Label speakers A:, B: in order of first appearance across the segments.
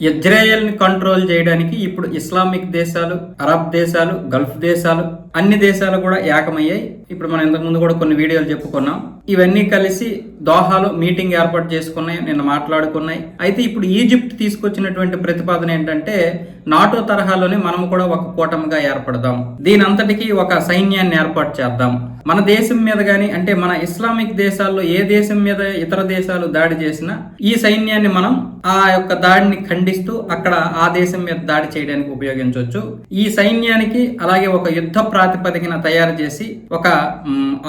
A: ఇజ్రాయెల్ని control చేయడానికి ఇప్పుడు Islamic దేశాలు అరబ్ దేశాలు గల్ఫ్ దేశాలు అన్ని దేశాలు కూడా ఏకమయ్యాయి. ఇప్పుడు మనం ఇంతకు ముందు కూడా కొన్ని వీడియోలు చెప్పుకున్నాం. ఇవన్నీ కలిసి దోహాలో మీటింగ్ ఏర్పాటు చేసుకున్నాయి నిన్న మాట్లాడుకున్నాయి. అయితే ఇప్పుడు ఈజిప్ట్ తీసుకొచ్చినటువంటి ప్రతిపాదన ఏంటంటే నాటో తరహాలోనే మనం కూడా ఒక కూటమిగా ఏర్పడదాం. దీనంతటికి ఒక సైన్యాన్ని ఏర్పాటు చేద్దాం. మన దేశం మీద గాని అంటే మన ఇస్లామిక్ దేశాల్లో ఏ దేశం మీద ఇతర దేశాలు దాడి చేసినా ఈ సైన్యాన్ని మనం ఆ యొక్క దాడిని ఖండిస్తూ అక్కడ ఆ దేశం మీద దాడి చేయడానికి ఉపయోగించవచ్చు. ఈ సైన్యానికి అలాగే ఒక యుద్ధ ప్రాతిపదికన తయారు చేసి ఒక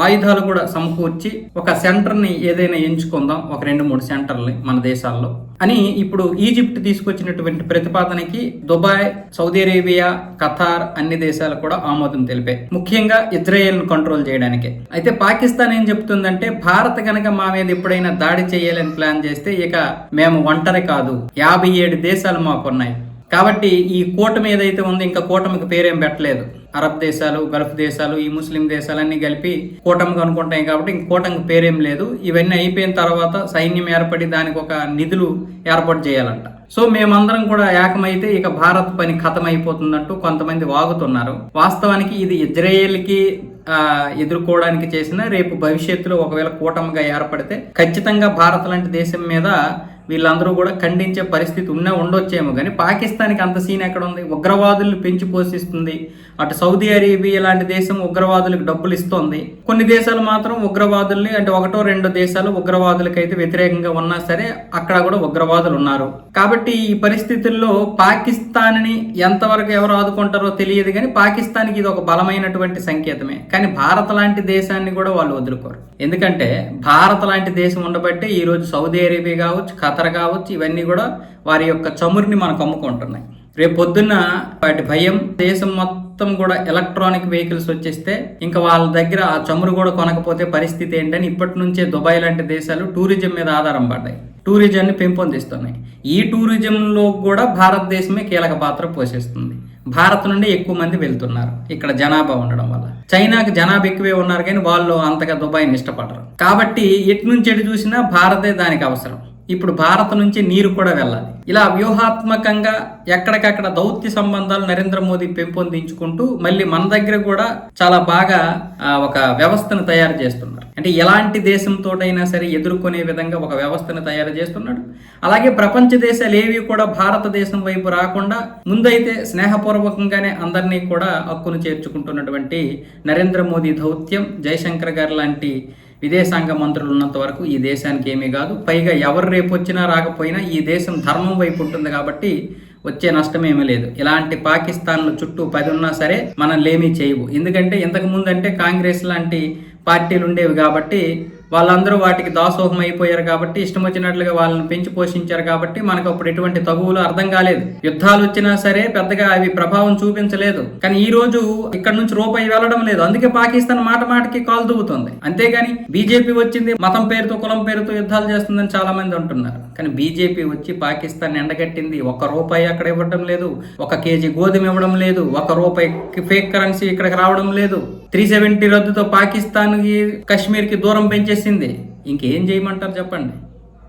A: ఆయుధాలు కూడా సమకూర్చి ఒక సెంటర్ని ఏదైనా ఎంచుకుందాం ఒక రెండు మూడు సెంటర్లు మన దేశాల్లో అని ఇప్పుడు ఈజిప్ట్ తీసుకొచ్చినటువంటి ప్రతిపాదనకి దుబాయ్ సౌదీ అరేబియా ఖతార్ అన్ని దేశాలు కూడా ఆమోదం తెలిపాయి. ముఖ్యంగా ఇజ్రాయెల్ను కంట్రోల్ చేయడానికి. అయితే పాకిస్తాన్ ఏం చెప్తుందంటే భారత్ గనక మా మీద ఎప్పుడైనా దాడి చేయాలని ప్లాన్ చేస్తే ఇక మేము ఒంటరి కాదు. యాభై ఏడు దేశాలు మాకున్నాయి. కాబట్టి ఈ కూటమి ఏదైతే ఉందో ఇంకా కూటమికి పేరేం పెట్టలేదు. అరబ్ దేశాలు గల్ఫ్ దేశాలు ఈ ముస్లిం దేశాలన్నీ కలిపి కూటమికి అనుకుంటాయి కాబట్టి ఇంక కూటమికి పేరేం లేదు. ఇవన్నీ అయిపోయిన తర్వాత సైన్యం ఏర్పడి దానికి ఒక నిధులు ఏర్పాటు చేయాలంట. సో మేమందరం కూడా ఏకమైతే ఇక భారత్ పని ఖతం అయిపోతుందంటూ కొంతమంది వాగుతున్నారు. వాస్తవానికి ఇది ఇజ్రాయేల్కి ఎదుర్కోవడానికి చేసిన రేపు భవిష్యత్తులో ఒకవేళ కూటమిగా ఏర్పడితే ఖచ్చితంగా భారత్ లాంటి దేశం మీద వీళ్ళందరూ కూడా ఖండించే పరిస్థితి ఉన్నా ఉండొచ్చేమో కానీ పాకిస్తాన్కి అంత సీన్ ఎక్కడ ఉంది ఉగ్రవాదులను పెంచి పోషిస్తుంది. అటు సౌదీ అరేబియా లాంటి దేశం ఉగ్రవాదులకు డబ్బులు ఇస్తోంది. కొన్ని దేశాలు మాత్రం ఉగ్రవాదుల్ని అంటే ఒకటో రెండో దేశాలు ఉగ్రవాదులకు అయితే వ్యతిరేకంగా ఉన్నా సరే అక్కడ కూడా ఉగ్రవాదులు ఉన్నారు. కాబట్టి ఈ పరిస్థితుల్లో పాకిస్తాన్ని ఎంతవరకు ఎవరు ఆదుకుంటారో తెలియదు కానీ పాకిస్తాన్కి ఇది ఒక బలమైనటువంటి సంకేతమే. కానీ భారత్ లాంటి దేశాన్ని కూడా వాళ్ళు వదులుకోరు. ఎందుకంటే భారత్ లాంటి దేశం ఉండబట్టే ఈరోజు సౌదీ అరేబియా కావచ్చు ఖతర్ కావచ్చు ఇవన్నీ కూడా వారి యొక్క చమురుని మనకు అమ్ముకుంటున్నాయి. రేపు పొద్దున్న వాటి భయం దేశం మొత్తం కూడా ఎలక్ట్రానిక్ వెహికల్స్ వచ్చేస్తే ఇంకా వాళ్ళ దగ్గర ఆ చమురు కూడా కొనకపోతే పరిస్థితి ఏంటని ఇప్పటి నుంచే దుబాయ్ లాంటి దేశాలు టూరిజం మీద ఆధారం పడ్డాయి. టూరిజంని పెంపొందిస్తున్నాయి. ఈ టూరిజంలో కూడా భారతదేశమే కీలక పాత్ర పోషిస్తుంది. భారత్ నుండి ఎక్కువ మంది వెళ్తున్నారు ఇక్కడ జనాభా ఉండడం వల్ల. చైనాకి జనాభా ఎక్కువే ఉన్నారు కానీ వాళ్ళు అంతగా దుబాయ్ని ఇష్టపడరు. కాబట్టి ఎటు నుంచి ఎటు చూసినా భారతే దానికి అవసరం. ఇప్పుడు భారత్ నుంచి నీరు కూడా వెళ్ళాలి. ఇలా వ్యూహాత్మకంగా ఎక్కడికక్కడ దౌత్య సంబంధాలు నరేంద్ర మోదీ పెంపొందించుకుంటూ మళ్ళీ మన దగ్గర కూడా చాలా బాగా ఒక వ్యవస్థను తయారు చేస్తున్నారు. అంటే ఎలాంటి దేశంతోటైనా సరే ఎదుర్కొనే విధంగా ఒక వ్యవస్థను తయారు చేస్తున్నాడు. అలాగే ప్రపంచ దేశాలు ఏవి కూడా భారతదేశం వైపు రాకుండా ముందైతే స్నేహపూర్వకంగానే అందరినీ కూడా హక్కును చేర్చుకుంటున్నటువంటి నరేంద్ర మోదీ దౌత్యం జయశంకర్ గారు లాంటి విదేశాంగ మంత్రులు ఉన్నంత వరకు ఈ దేశానికి ఏమీ కాదు. పైగా ఎవరు రేపు వచ్చినా రాకపోయినా ఈ దేశం ధర్మం వైపు ఉంటుంది కాబట్టి వచ్చే నష్టం ఏమీ లేదు. ఇలాంటి పాకిస్తాన్లు చుట్టూ పది ఉన్నా సరే మనం లేమీ చేయవు. ఎందుకంటే ఇంతకు ముందంటే కాంగ్రెస్ లాంటి పార్టీలు ఉండేవి కాబట్టి వాళ్ళందరూ వాటికి దాసోహం అయిపోయారు కాబట్టి ఇష్టం వచ్చినట్లుగా వాళ్ళని పెంచి పోషించారు కాబట్టి మనకు అప్పుడు ఎటువంటి తగువులు అర్థం కాలేదు. యుద్ధాలు వచ్చినా సరే పెద్దగా అవి ప్రభావం చూపించలేదు. కానీ ఈ రోజు ఇక్కడ నుంచి రూపాయి వెళ్ళడం లేదు. అందుకే పాకిస్తాన్ మాట మాటకి కాలు దువ్వుతుంది అంతేగాని బీజేపీ వచ్చింది మతం పేరుతో కులం పేరుతో యుద్ధాలు చేస్తుందని చాలా మంది అంటున్నారు. కానీ బీజేపీ వచ్చి పాకిస్తాన్ ఎండగట్టింది. ఒక్క రూపాయి అక్కడ ఇవ్వడం లేదు. ఒక కేజీ గోధుమ ఇవ్వడం లేదు. ఒక రూపాయి ఫేక్ కరెన్సీ ఇక్కడికి రావడం లేదు. త్రీ సెవెంటీ రద్దుతో పాకిస్తాన్ కి కాశ్మీర్కి దూరం పెంచేసింది. ఇంకేం చేయమంటారు చెప్పండి.